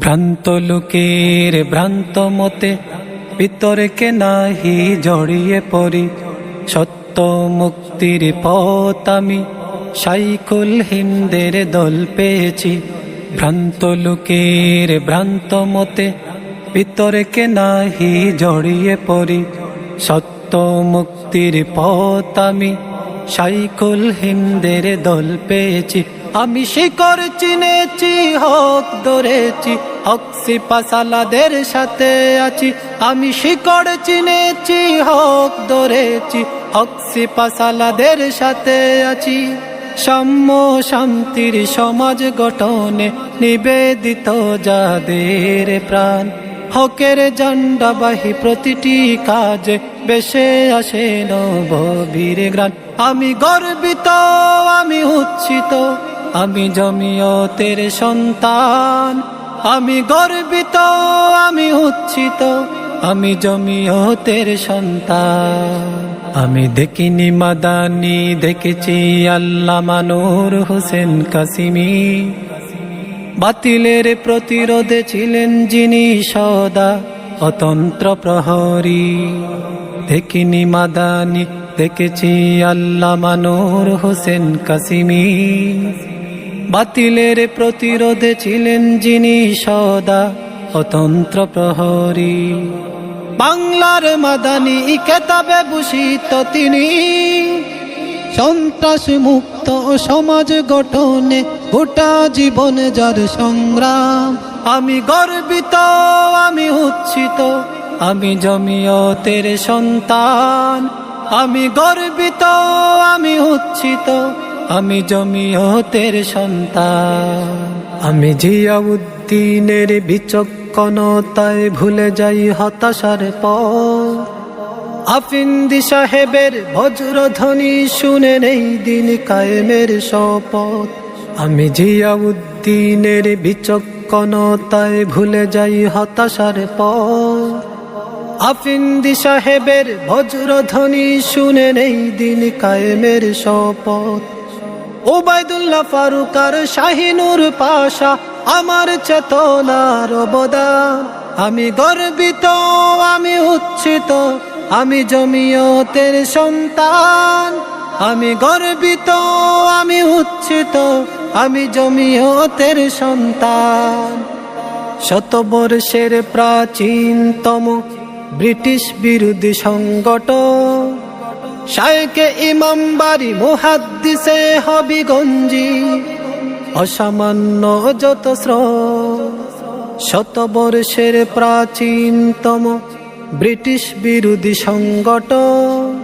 ভ্রান্ত লোকের ভ্রান্ত মতে বিতর্কে নাহি জড়িয়ে পড়ি। সত্য মুক্তির পথ আমি সাইকুল হিন্দের দল পেয়েছি। ভ্রান্ত লোকের ভ্রান্ত মতে বিতর্কে নাহি জড়িয়ে পড়ি। সত্য মুক্তির পথ আমি সাইকুল হিন্দের দল পেয়েছি। আমি শিকর চিনেছি, হক ধরেছি হকসি পাসালাদের সাথে আছি। আমি শিকড় চিনেছি, হক ধরেছি হকসি পাসালাদের সাথে আছি। সাম্য শান্তির সমাজ গঠনে নিবেদিত যাদের প্রাণ। হকের জন্ডাবাহী প্রতিটি কাজে বেশে আসে নবীর গ্রান আমি গর্বিত, আমি উচ্ছিত আমি জমিয়তের সন্তান, আমি গর্বিত, আমি উচ্ছিত, আমি জমিয়তের সন্তান। আমি দেখিনি মাদানি, দেখেছি আল্লাহ মানুর হোসেন কাসিমি। বাতিলের প্রতিরোধে ছিলেন যিনি সদা অতন্ত্র প্রহরী। দেখিনি মাদানি, দেখেছি আল্লাহ মানুর হোসেন কাসিমি। বাতিলের প্রতিরোধে ছিলেন যিনি সদা অতন্ত্র প্রহরী। বাংলার মাদানি কেতাবে ভূষিত তিনি। সন্ত্রাস মুক্ত সমাজ গঠনে গোটা জীবন যার সংগ্রাম। আমি গর্বিত, আমি উচ্ছিত, আমি জমিয়তের সন্তান। আমি গর্বিত, আমি উচ্ছিত আমি জমিয়তের সন্তান। আমি জিয়াউদ্দিনের বিচক্ষণতায় ভুলে যাই হতাশার পর আফিন্দি সাহেবের বজ্রধ্বনি শুনে নেই দিন কায়েমের শপথ। আমি জিয়াউদ্দিনের বিচক্ষণতায় ভুলে যাই হতাশার পর আফিন্দি সাহেবের বজ্রধ্বনি শুনে নেই দিন কায়েমের শপথ। ওবায়দুল্লাহ ফারুক আর শাহিনুর পাশা, আমার চেতনার অবদান। আমি গর্বিত, আমি উচ্ছিত, আমি জমিয়তের সন্তান। আমি গর্বিত, আমি উচ্ছিত, আমি জমিয়তের সন্তান। শতবর্ষের প্রাচীনতম ব্রিটিশ বিরোধী সংগঠন শায়কে ইমাম বাড়ি মুহাদ্দিসে হবিগঞ্জি। অসামান্য যত শতবর্ষের প্রাচীনতম ব্রিটিশ বিরোধী সংগঠন।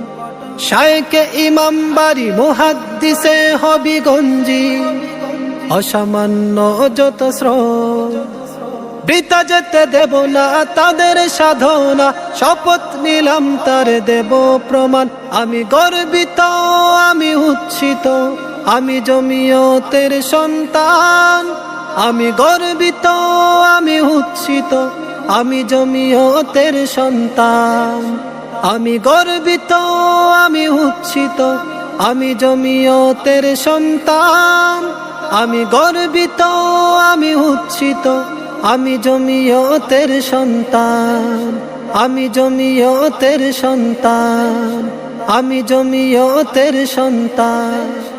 শায়কে ইমাম বাড়ি মুহাদ্দিসে হবিগঞ্জি। অসামান্য যত স্রোত বৃতা যেতে দেব না, তাদের সাধনা, শপথ নিলাম, তার দেব প্রমাণ। আমি গর্বিত, আমি উচ্ছিত, আমি জমিয়তের সন্তান। আমি গর্বিত, আমি উচ্ছিত, আমি জমিয়তের সন্তান। আমি গর্বিত, আমি উচ্ছিত, আমি জমিয়তের সন্তান। আমি গর্বিত, আমি উচ্ছিত আমি জমিয়তের সন্তান আমি জমিয়তের সন্তান আমি জমিয়তের সন্তান।